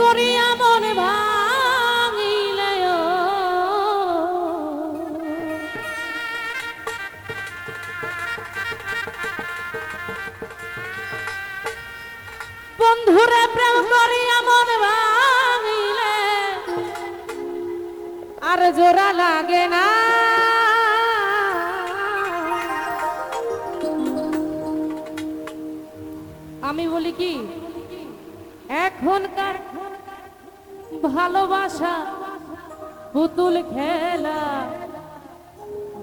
করিয়া মন ভাঙিলে। বন্ধুরে প্রেম করিয়া মন ভাঙিলে, আর জোড়া লাগে না আমি বলি কি, এখনকার ভালোবাসা পুতুল খেলা।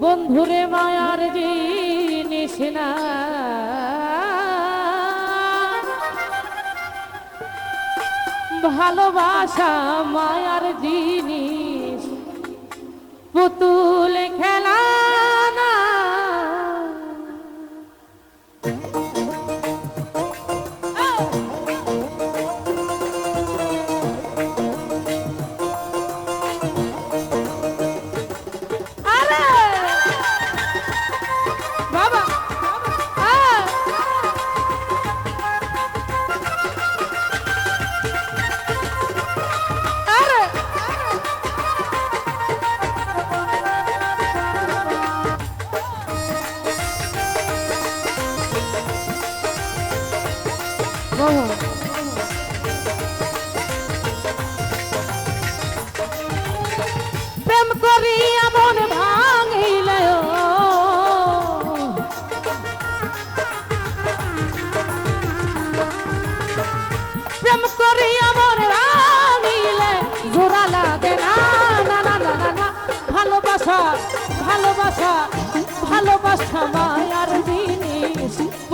বন্ধুরে মায়ার জিনিস না। ভালোবাসা মায়ার জিনিস পুতুল খেলা। প্রেম করি এমন ভাঙিলে প্রেম করি এমন ভাঙিলে, জোড়া লাগে না না না না না ভালোবাসা ভালোবাসা ভালোবাসা মায়ার জিনিস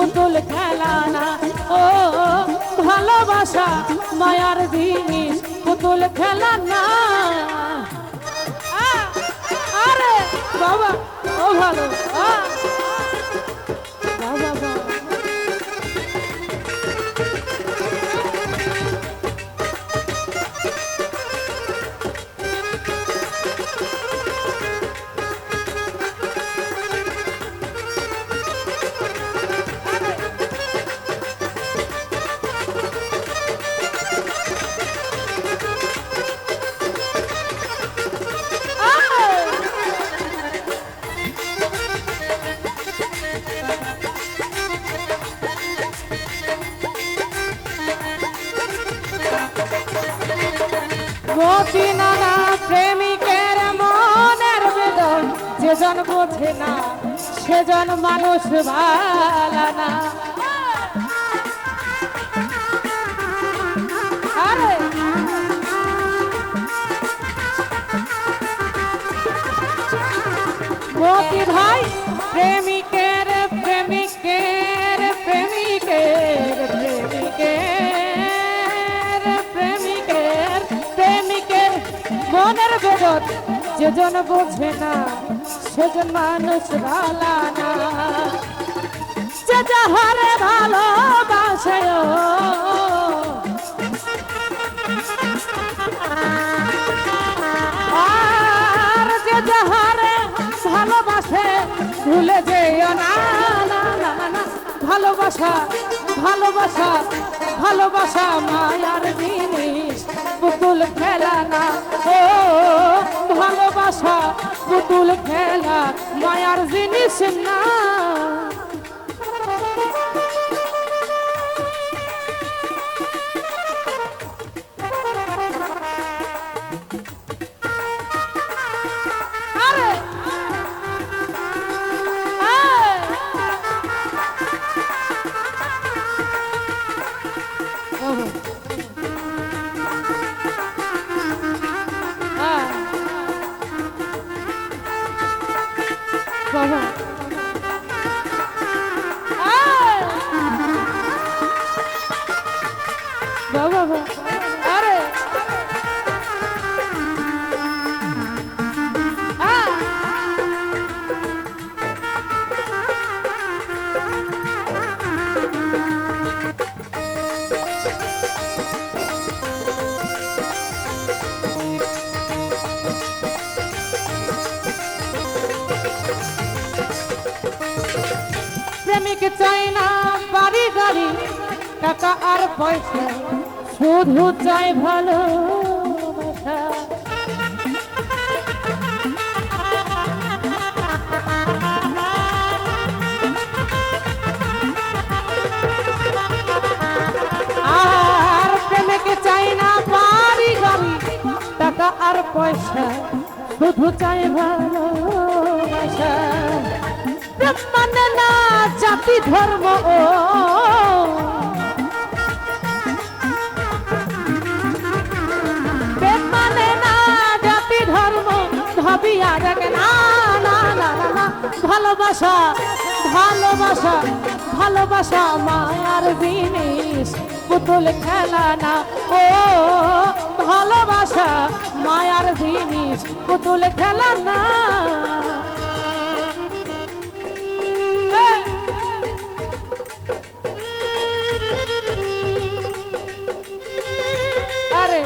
পুতুল খেলানা। ও ভালোবাসা মায়ার জিনিস পুতুল খেলানা। আরে বাবা ও ভালো আ, যেজন বোঝে না সেজন মানুষ ভালা ভাই, প্রেমিকের প্রেমিকের প্রেমিকের প্রেমিকের প্রেমিকের প্রেমিকের মনের বেদত যেজন বোঝে না। সেজন মানুষ ভালা না যে যাহারে ভালোবাসে। আর যে যাহারে ভালোবাসে, ভুলে যেও না ভালোবাসা ভালোবাসা ভালোবাসা মায়ার জিনিস, পুতুল খেলা না ও ভালোবাসা পুতুল খেলা মায়ার জিনিস না 放放。টাকা আর পয়সা, শুধু চাই ভালো আর প্রেমেকে চাই না বাড়ি গাড়ি টাকা আর পয়সা, শুধু চাই প্রেম মানে না জাতি ধর্ম, ও এক না না না না না। ভালোবাসা ভালোবাসা ভালোবাসা মায়ার জিনিস পুতুল খেলা না। ও, ভালোবাসা মায়ার জিনিস পুতুল খেলা না। আরে,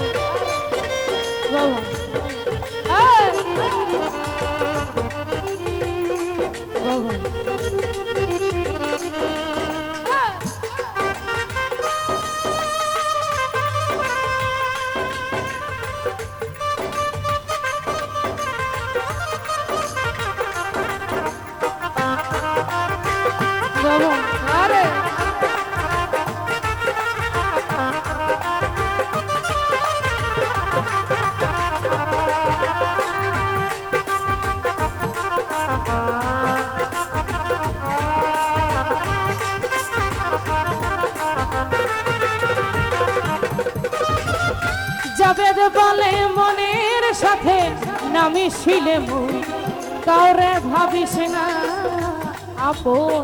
বাবা। শিলে মুই? কাউরে ভাবিস না? আপন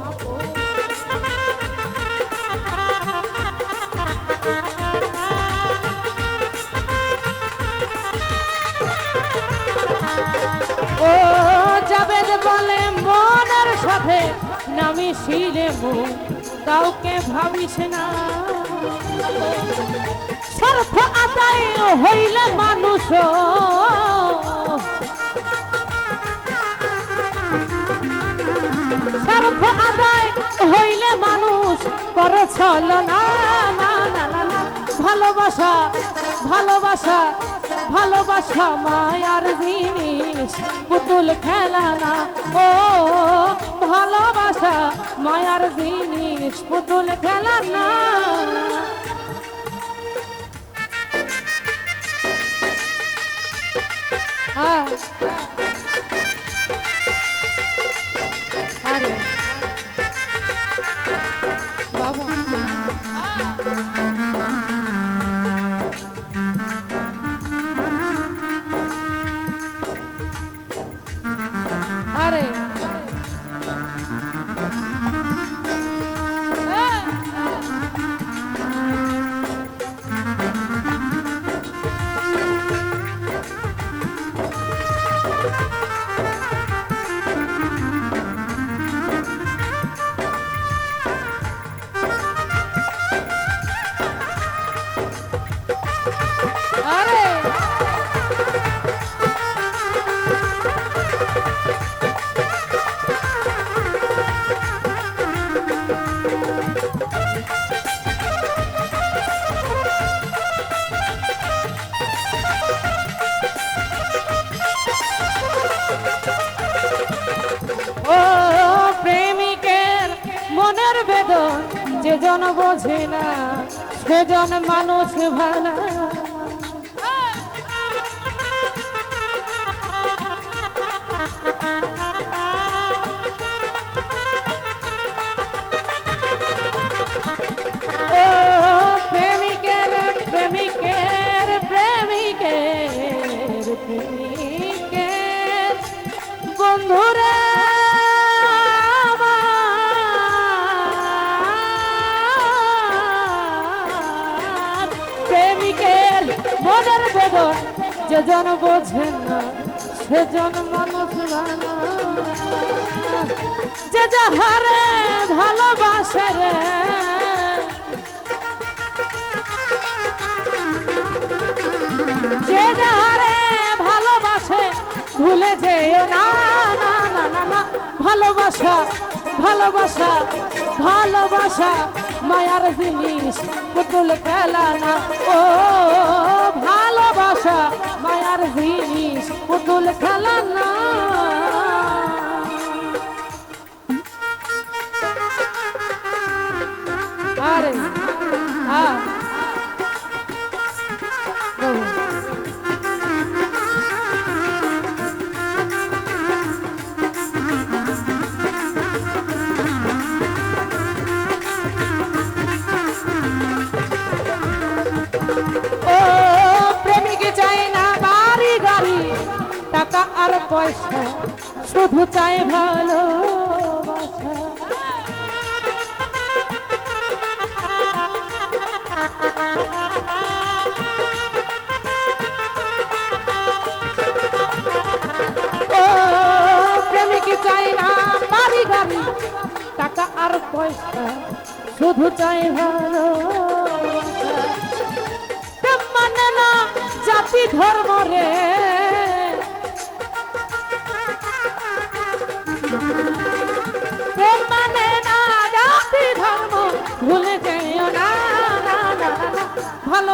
ও জাবেদ বলে মনের সাথে নামি শিলে কাউকে ভাবিস না? স্বার্থ আদায় হইলে মানুষ। স্বার্থ আদায় হইলে মানুষ করে চল না ভালোবাসা ভালোবাসা ভালোবাসা মায়ার জিনিস। পুতুল খেলা না। ও, ভালোবাসা মায়ার জিনিস। পুতুল খেলা হ্যাঁ যে জন বোঝে না সেজন মানুষ ভালো। যে জন বোঝেন না সেজন মানুষ ভালো যে যাহারে ভালোবাসে রে। যে যাহারে ভালোবাসে, ভুলে যেও না না না না না। ভালোবাসা ভালোবাসা ভালোবাসা, মায়ার জিনিস, পুতুল খেলা ও, ভালোবাসা মায়ার জিনিস পুতুল খেলা না। আরে হ্যাঁ পয়সা শুধু চাই ভালো চাই না বাড়ি আর পয়সা, শুধু চাই ভালো মানে না জাতি ধর্ম রে।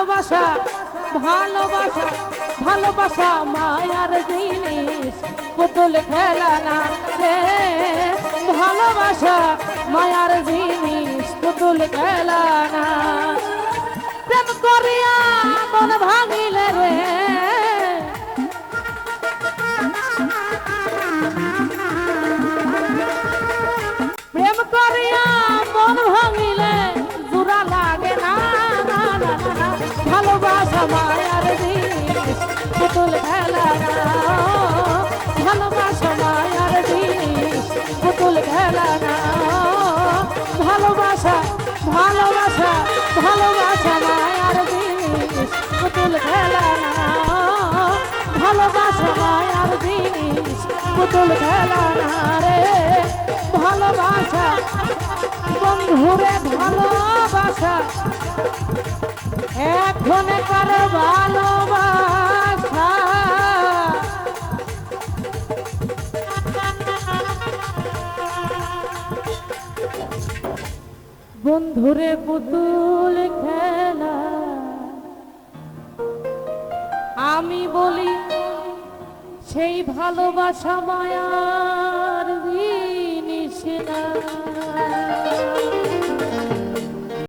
ভালোবাসা ভালোবাসা ভালোবাসা মায়ার জিনিস। পুতুল খেলা না রে, ভালোবাসা মায়ার জিনিস। পুতুল খেলা না। প্রেম করিয়া মন ভাঙিলে পুতুল খেলা রে ভালোবাসা। বন্ধুরে ভালোবাসা। এখন কার ভালোবাসা? বন্ধুরে পুতুল ভালোবাসা মায়া।